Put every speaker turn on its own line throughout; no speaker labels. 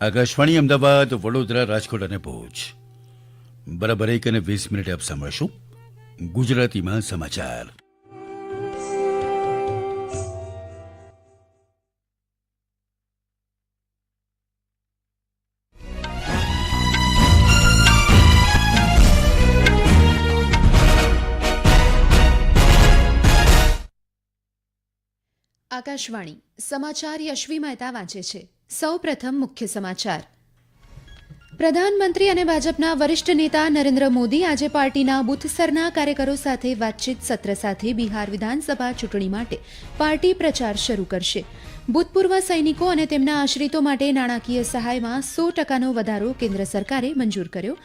આકાશવાણી અમદાવાદ, વડોદરા, રાજકોટ અને ભુજ. બરાબર એક અને વીસ મિનિટે આપ સાંભળશું ગુજરાતીમાં સમાચાર.
આકાશવાણી, સમાચાર યશ્વી મહેતા વાંચે છે. સૌ પ્રથમ મુખ્ય સમાચાર. પ્રધાનમંત્રી અને ભાજપના વરિષ્ઠ નેતા નરેન્દ્ર મોદી આજે પાર્ટીના બુથસરના કાર્યકરો સાથે વાતચીત સત્ર સાથે બિહાર વિધાનસભા ચૂંટણી માટે પાર્ટી પ્રચાર શરૂ કરશે. ભૂતપૂર્વ સૈનિકો અને તેમના આશ્રિતો માટે નાણાકીય સહાયમાં સો ટકાનો વધારો કેન્દ્ર સરકારે મંજૂર કર્યો.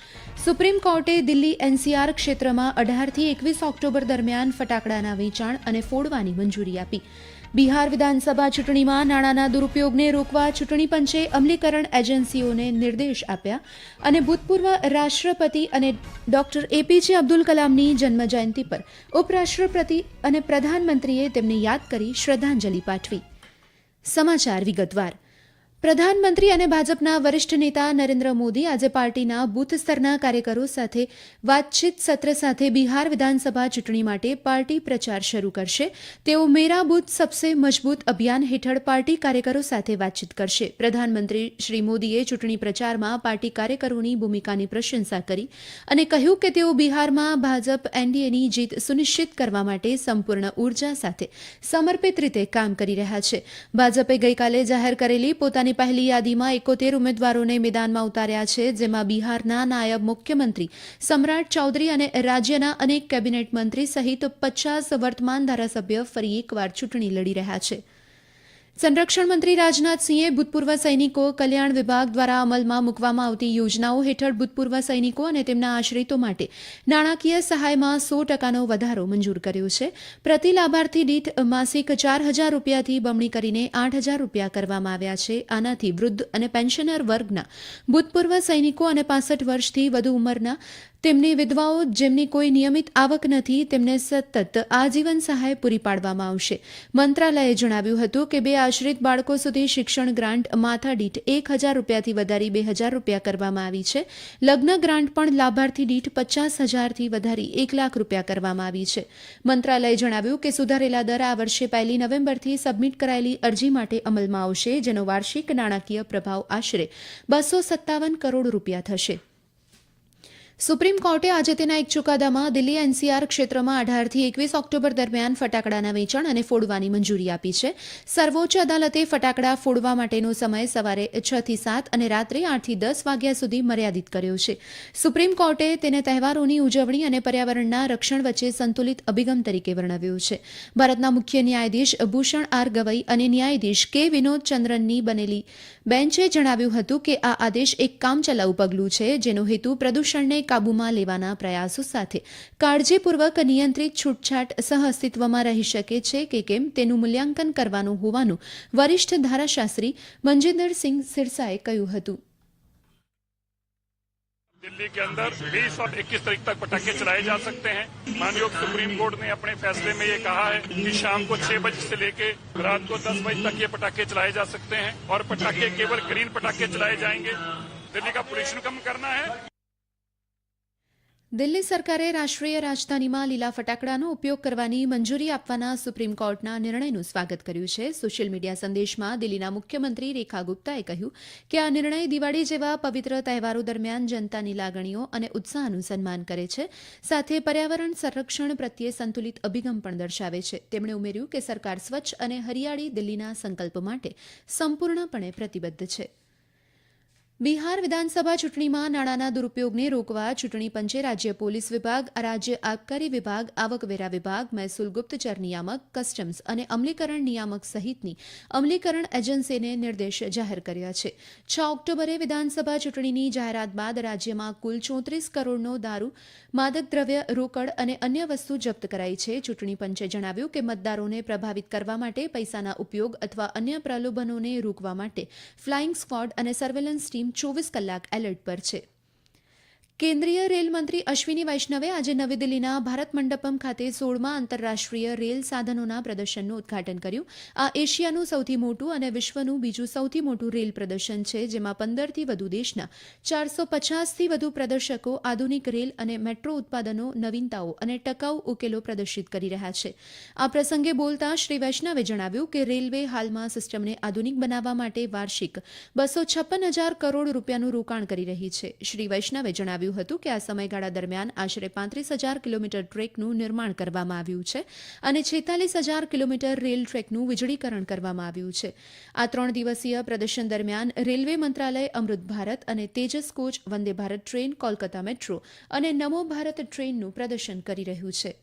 સુપ્રીમ કોર્ટે દિલ્હી એનસીઆર ક્ષેત્રમાં અઢારથી એકવીસ ઓક્ટોબર દરમિયાન ફટાકડાના વેચાણ અને ફોડવાની મંજૂરી આપી. બિહાર વિધાનસભા ચૂંટણીમાં નાણાંના દુરુપયોગને રોકવા ચૂંટણી પંચે અમલીકરણ એજન્સીઓને નિર્દેશ આપ્યા અને ભૂતપૂર્વ રાષ્ટ્રપતિ અને ડોક્ટર એપીજે અબ્દુલ કલામની જન્મજયંતિ પર ઉપરાષ્ટ્રપતિ અને પ્રધાનમંત્રીએ તેમને યાદ કરી શ્રદ્ધાંજલિ પાઠવી. સમાચાર વિગતવાર. પ્રધાનમંત્રી અને ભાજપના વરિષ્ઠ નેતા નરેન્દ્ર મોદી આજે પાર્ટીના બૂથ સ્તરના કાર્યકરો સાથે વાતચીત સત્ર સાથે બિહાર વિધાનસભા ચૂંટણી માટે પાર્ટી પ્રચાર શરૂ કરશે. તેઓ મેરા બૂથ સબસે મજબૂત અભિયાન હેઠળ પાર્ટી કાર્યકરો સાથે વાતચીત કરશે. પ્રધાનમંત્રી શ્રી મોદીએ ચૂંટણી પ્રચારમાં પાર્ટી કાર્યકરોની ભૂમિકાની પ્રશંસા કરી અને કહ્યું કે તેઓ બિહારમાં ભાજપ એનડીએની જીત સુનિશ્ચિત કરવા માટે સંપૂર્ણ ઊર્જા સાથે સમર્પિત રીતે કામ કરી રહ્યા છે. ભાજપે ગઈકાલે જાહેર કરેલી પોતાની પહેલી યાદીમાં એકોતેર ઉમેદવારોને મેદાનમાં ઉતાર્યા છે, જેમાં બિહારના નાયબ મુખ્યમંત્રી સમ્રાટ ચૌધરી અને રાજ્યના અનેક કેબિનેટ મંત્રી સહિત પચાસ વર્તમાન ધારાસભ્ય ફરી એકવાર ચૂંટણી લડી રહ્યા છે. સંરક્ષણ મંત્રી રાજનાથસિંહે ભૂતપૂર્વ સૈનિકો કલ્યાણ વિભાગ દ્વારા અમલમાં મૂકવામાં આવતી યોજનાઓ હેઠળ ભૂતપૂર્વ સૈનિકો અને તેમના આશ્રિતો માટે નાણાકીય સહાયમાં સો ટકાનો વધારો મંજૂર કર્યો છે. પ્રતિ લાભાર્થી દીઠ માસિક ચાર હજાર રૂપિયાથી બમણી કરીને આઠ હજાર રૂપિયા કરવામાં આવ્યા છે. આનાથી વૃદ્ધ અને પેન્શનર વર્ગના ભૂતપૂર્વ સૈનિકો અને પાસઠ વર્ષથી વધુ ઉંમરના તેમની વિધવાઓ જેમની કોઈ નિયમિત આવક નથી, તેમને સતત આજીવન સહાય પૂરી પાડવામાં આવશે. મંત્રાલયે જણાવ્યું હતું કે બે આશ્રિત બાળકો સુધી શિક્ષણ ગ્રાન્ટ માથાદીઠ એક હજાર રૂપિયાથી વધારી બે હજાર રૂપિયા કરવામાં આવી છે. લગ્ન ગ્રાન્ટ પણ લાભાર્થી દીઠ પચાસ હજારથી વધારી એક લાખ રૂપિયા કરવામાં આવી છે. મંત્રાલયે જણાવ્યું કે સુધારેલા દર આ વર્ષે પહેલી નવેમ્બરથી સબમિટ કરાયેલી અરજી માટે અમલમાં આવશે, જેનો વાર્ષિક નાણાકીય પ્રભાવ આશરે બસો સત્તાવન કરોડ રૂપિયા થશે. સુપ્રીમ કોર્ટે આજે તેના એક ચુકાદામાં દિલ્હી એનસીઆર ક્ષેત્રમાં અઢારથી એકવીસ ઓક્ટોબર દરમિયાન ફટાકડાના વેચાણ અને ફોડવાની મંજૂરી આપી છે. સર્વોચ્ચ અદાલતે ફટાકડા ફોડવા માટેનો સમય સવારે છ થી સાત અને રાત્રે આઠથી દસ વાગ્યા સુધી મર્યાદિત કર્યો છે. સુપ્રીમ કોર્ટે તેને તહેવારોની ઉજવણી અને પર્યાવરણના રક્ષણ વચ્ચે સંતુલિત અભિગમ તરીકે વર્ણવ્યું છે. ભારતના મુખ્ય ન્યાયાધીશ ભૂષણ આર ગવઈ અને ન્યાયાધીશ કે વિનોદ ચંદ્રનની બનેલી બેન્ચે જણાવ્યું હતું કે આ આદેશ એક કામચલાઉ પગલું છે જેનો હેતુ પ્રદૂષણને કાબૂમાં લેવાના પ્રયાસો સાથે કાળજીપૂર્વક નિયંત્રિત છૂટછાટ સહઅસ્તિત્વમાં રહી શકે છે કે કેમ તેનું મૂલ્યાંકન કરવાનું હોવાનું વરિષ્ઠ ધારાશાસ્ત્રી મંજિંદર સિરસાએ કહ્યું હતું
दिल्ली के अंदर 20 और 21 तारीख तक पटाखे चलाए जा सकते हैं मानयोग सुप्रीम कोर्ट ने अपने फैसले में ये कहा है कि शाम को 6 बजे से लेके रात को 10 बजे तक ये पटाखे चलाए जा सकते हैं और पटाखे केवल ग्रीन पटाखे चलाए जाएंगे दिल्ली का पोल्यूशन कम करना है
દિલ્હી સરકારે રાષ્ટ્રીય રાજધાનીમાં લીલા ફટાકડાનો ઉપયોગ કરવાની મંજૂરી આપવાના સુપ્રીમ કોર્ટના નિર્ણયનું સ્વાગત કર્યું છે. સોશિયલ મીડિયા સંદેશમાં દિલ્હીના મુખ્યમંત્રી રેખા ગુપ્તાએ કહ્યું કે આ નિર્ણય દિવાળી જેવા પવિત્ર તહેવારો દરમિયાન જનતાની લાગણીઓ અને ઉત્સાહનું સન્માન કરે છે. સાથે પર્યાવરણ સંરક્ષણ પ્રત્યે સંતુલિત અભિગમ પણ દર્શાવે છે. તેમણે ઉમેર્યું કે સરકાર સ્વચ્છ અને હરિયાળી દિલ્હીના સંકલ્પ માટે સંપૂર્ણપણે પ્રતિબદ્ધ છે. બિહાર વિધાનસભા ચૂંટણીમાં નાણાંના દુરુપયોગને રોકવા ચૂંટણી પંચે રાજ્ય પોલીસ વિભાગ રાજ્ય આબકારી વિભાગ, આવકવેરા વિભાગ, મહેસૂલ ગુપ્તચર નિયામક, કસ્ટમ્સ અને અમલીકરણ નિયામક સહિતની અમલીકરણ એજન્સીને નિર્દેશ જાહેર કર્યા છે. છ ઓક્ટોબરે વિધાનસભા ચૂંટણીની જાહેરાત બાદ રાજ્યમાં કુલ ચોત્રીસ કરોડનો દારૂ, માદક દ્રવ્ય, રોકડ અને અન્ય વસ્તુ જપ્ત કરાઈ છે. ચૂંટણી પંચે જણાવ્યું કે મતદારોને પ્રભાવિત કરવા માટે પૈસાના ઉપયોગ અથવા અન્ય પ્રલોભનોને રોકવા માટે ફ્લાઇંગ સ્ક્વોડ અને સર્વેલન્સ ટીમ ચોવીસ કલાક એલર્ટ પર છે. કેન્દ્રીય રેલ મંત્રી અશ્વિની વૈષ્ણવે આજે નવી દિલ્હીના ભારત મંડપમ ખાતે સોળમાં આંતરરાષ્ટ્રીય રેલ સાધનોના પ્રદર્શનનું ઉદ્ઘાટન કર્યું. આ એશિયાનું સૌથી મોટું અને વિશ્વનું બીજું સૌથી મોટું રેલ પ્રદર્શન છે, જેમાં પંદરથી વધુ દેશના ચારસો પચાસથી વધુ પ્રદર્શકો આધુનિક રેલ અને મેટ્રો ઉત્પાદનો, નવીનતાઓ અને ટકાઉ ઉકેલો પ્રદર્શિત કરી રહ્યા છે. આ પ્રસંગે બોલતા શ્રી વૈષ્ણવે જણાવ્યું કે રેલવે હાલમાં સિસ્ટમને આધુનિક બનાવવા માટે વાર્ષિક બસો છપ્પન હજાર કરોડ રૂપિયાનું રોકાણ કરી રહી છે. શ્રી વૈષ્ણવે જણાવ્યું હતું કે આ સમયગાળા દરમિયાન આશરે પાંત્રીસ હજાર કિલોમીટર ટ્રેકનું નિર્માણ કરવામાં આવ્યું છે અને છેતાલીસ હજાર કિલોમીટર રેલ ટ્રેકનું વીજળીકરણ કરવામાં આવ્યું છે. આ ત્રણ દિવસીય પ્રદર્શન દરમિયાન રેલવે મંત્રાલય, અમૃત ભારત અને Tejas coach Vande Bharat train, Kolkata metro અને નમો ભારત ટ્રેનનું પ્રદર્શન કરી રહ્યું છે.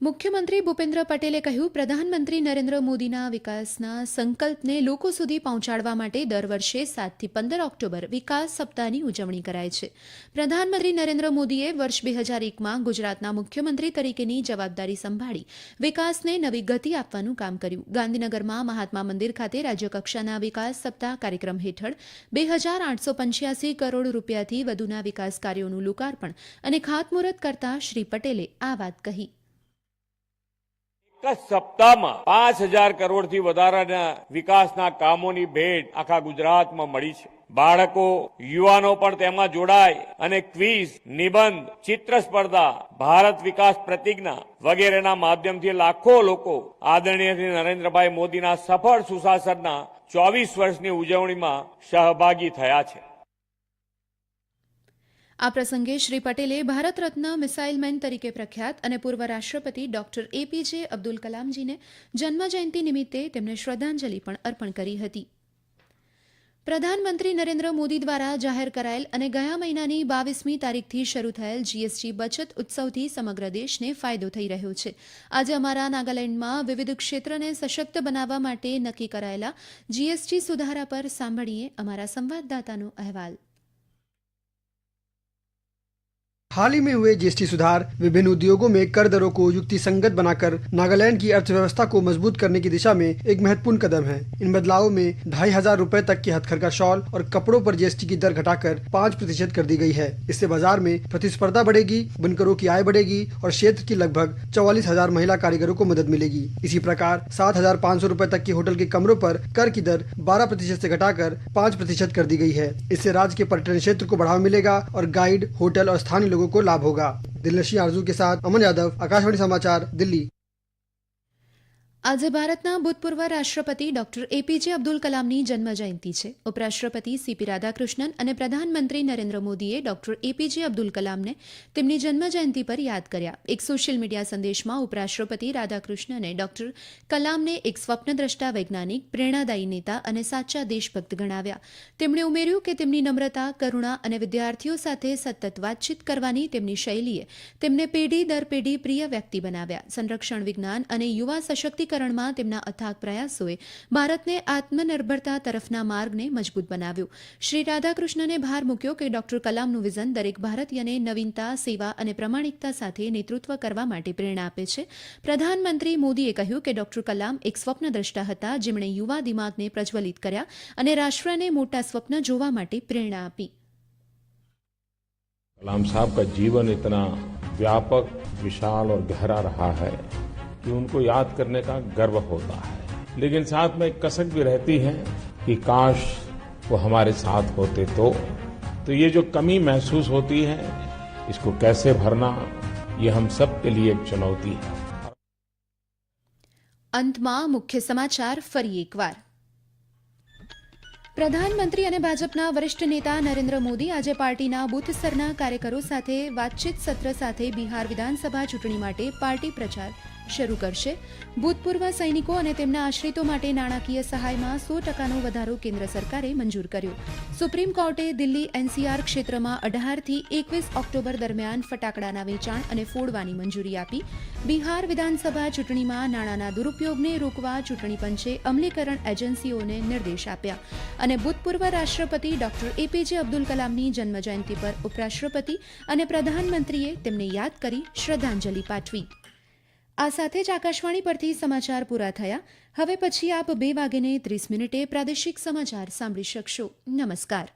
મુખ્યમંત્રી ભૂપેન્દ્ર પટેલે કહ્યું, પ્રધાનમંત્રી નરેન્દ્ર મોદીના વિકાસના સંકલ્પને લોકો સુધી પહોંચાડવા માટે દર વર્ષે સાતથી પંદર ઓક્ટોબર વિકાસ સપ્તાહની ઉજવણી કરાય છે. પ્રધાનમંત્રી નરેન્દ્ર મોદીએ વર્ષ બે હજાર એકમાં ગુજરાતના મુખ્યમંત્રી તરીકેની જવાબદારી સંભાળી વિકાસને નવી ગતિ આપવાનું કામ કર્યું. ગાંધીનગરમાં મહાત્મા મંદિર ખાતે રાજ્યકક્ષાના વિકાસ સપ્તાહ કાર્યક્રમ હેઠળ બે હજાર આઠસો પંચ્યાસી કરોડ રૂપિયાથી વધુના વિકાસ કાર્યોનું લોકાર્પણ અને ખાતમુહૂર્ત કરતા શ્રી પટેલે આ વાત કહી.
જ સપ્તાહમાં પાંચ હજાર કરોડથી વધારાના વિકાસના કામોની ભેટ આખા ગુજરાતમાં મળી છે. બાળકો, યુવાનો પણ તેમાં જોડાય અને ક્વિઝ, નિબંધ ચિત્ર સ્પર્ધા ભારત વિકાસ પ્રતિજ્ઞા વગેરેના માધ્યમથી લાખો લોકો આદરણીય શ્રી નરેન્દ્રભાઈ મોદીના સફળ સુશાસનના ચોવીસ વર્ષની ઉજવણીમાં સહભાગી થયા છે.
આ પ્રસંગે શ્રી પટેલે ભારત રત્ન મિસાઇલ મેન તરીકે પ્રખ્યાત અને પૂર્વ રાષ્ટ્રપતિ ડોક્ટર એપીજે અબ્દુલ કલામજીને જન્મજયંતિ નિમિત્તે તેમને શ્રદ્ધાંજલિ પણ અર્પણ કરી હતી. પ્રધાનમંત્રી નરેન્દ્ર મોદી દ્વારા જાહેર કરાયેલ અને ગયા મહિનાની બાવીસમી તારીખથી શરૂ થયેલ જીએસટી બચત ઉત્સવથી સમગ્ર દેશને ફાયદો થઈ રહ્યો છે. આજે અમારા નાગાલેન્ડમાં વિવિધ ક્ષેત્રને સશક્ત બનાવવા માટે નક્કી કરાયેલા જીએસટી સુધારા પર સાંભળીએ અમારા સંવાદદાતાનો અહેવાલ.
हाल ही में हुए जीएसटी सुधार, विभिन्न उद्योगों में कर दरों को युक्ति संगत बनाकर नागालैंड की अर्थव्यवस्था को मज़बूत करने की दिशा में एक महत्वपूर्ण कदम है। इन बदलावों में ढाई हज़ार रूपए तक की हथकरघा शॉल और कपड़ों पर जीएसटी की दर घटाकर पाँच प्रतिशत कर दी गई है। इससे बाज़ार में प्रतिस्पर्धा बढ़ेगी, बुनकरों की आय बढ़ेगी और क्षेत्र की लगभग चौवालीस हज़ार महिला कारीगरों को मदद मिलेगी। इसी प्रकार, सात हज़ार पाँच सौ रूपए तक की होटल के कमरों पर कर की दर बारह प्रतिशत से घटाकर पाँच प्रतिशत कर दी गई है। इससे राज्य के पर्यटन क्षेत्र को बढ़ावा मिलेगा और गाइड, होटल और स्थानीय लोगों को लाभ होगा दिलनशी आरजू के साथ अमन यादव आकाशवाणी समाचार दिल्ली
આજે ભારતના ભૂતપૂર્વ રાષ્ટ્રપતિ ડોક્ટર એપીજે અબ્દુલ કલામની જન્મજયંતિ છે. ઉપરાષ્ટ્રપતિ સીપી રાધાકૃષ્ણન અને પ્રધાનમંત્રી નરેન્દ્ર મોદીએ ડોક્ટર એપીજે અબ્દુલ કલામને તેમની જન્મજયંતિ પર યાદ કર્યા. એક સોશિયલ મીડિયા સંદેશમાં ઉપરાષ્ટ્રપતિ રાધાકૃષ્ણને ડોક્ટર કલામને એક સ્વપ્નદ્રષ્ટા વૈજ્ઞાનિક, પ્રેરણાદાયી નેતા અને સાચા દેશભક્ત ગણાવ્યા. તેમણે ઉમેર્યું કે તેમની નમ્રતા, કરુણા અને વિદ્યાર્થીઓ સાથે સતત વાતચીત કરવાની તેમની શૈલીએ તેમને પેઢી દર પેઢી પ્રિય વ્યક્તિ બનાવ્યા. સંરક્ષણ વિજ્ઞાન અને યુવા સશક્તિકરણમાં તેમના અથાગ પ્રયાસોએ ભારતને આત્મનિર્ભરતા તરફના માર્ગને મજબૂત બનાવ્યું શ્રી રાધાકૃષ્ણને ભાર મૂક્યો કે ડોક્ટર કલામનું વિઝન દરેક ભારતીયને નવીનતા સેવા અને પ્રમાણિકતા સાથે નેતૃત્વ કરવા માટે પ્રેરણા આપે છે પ્રધાનમંત્રી મોદીએ કહ્યું કે ડોક્ટર કલામ એક સ્વપ્નદ્રષ્ટા હતા જેમણે યુવા દિમાગને પ્રજ્વલિત કર્યા અને રાષ્ટ્રને મોટા સ્વપ્ન જોવા માટે પ્રેરણા આપી
कलाम साहब का जीवन इतना व्यापक विशाल और गहरा रहा है कि उनको याद करने का गर्व होता है लेकिन साथ में एक कसक भी रहती है कि काश वो हमारे साथ होते तो तो ये जो कमी महसूस होती है इसको कैसे भरना ये हम सब के लिए एक चुनौती है
અંતમાં મુખ્ય સમાચાર ફરી એકવાર પ્રધાનમંત્રી અને ભાજપના વરિષ્ઠ નેતા નરેન્દ્ર મોદી આજે પાર્ટીના બુથ સ્તરના કાર્યકરો સાથે વાતચીત સત્ર સાથે બિહાર વિધાનસભા ચૂંટણી માટે પાર્ટી પ્રચાર શરૂ કરશે. ભૂતપૂર્વ સૈનિકો અને તેમના આશ્રિતો માટે નાણાકીય સહાયમાં સો ટકાનો વધારો કેન્દ્ર સરકારે મંજૂર કર્યો. સુપ્રીમ કોર્ટે દિલ્હી એનસીઆર ક્ષેત્રમાં અઢારથી એકવીસ ઓક્ટોબર દરમિયાન ફટાકડાના વેચાણ અને ફોડવાની મંજૂરી આપી. બિહાર વિધાનસભા ચૂંટણીમાં નાણાંના દુરુપયોગને રોકવા ચૂંટણી પંચે અમલીકરણ એજન્સીઓને નિર્દેશ આપ્યા. અને ભૂતપૂર્વ રાષ્ટ્રપતિ ડોક્ટર એપીજે અબ્દુલ કલામની જન્મજયંતિ પર ઉપરાષ્ટ્રપતિ અને પ્રધાનમંત્રીએ તેમને યાદ કરી શ્રદ્ધાંજલિ પાઠવી. આ સાથે જ આકાશવાણી પરથી સમાચાર પૂરા થયા. હવે પછી આપ બે વાગ્યે ત્રીસ મિનિટે પ્રાદેશિક સમાચાર સાંભળી શકશો. નમસ્કાર.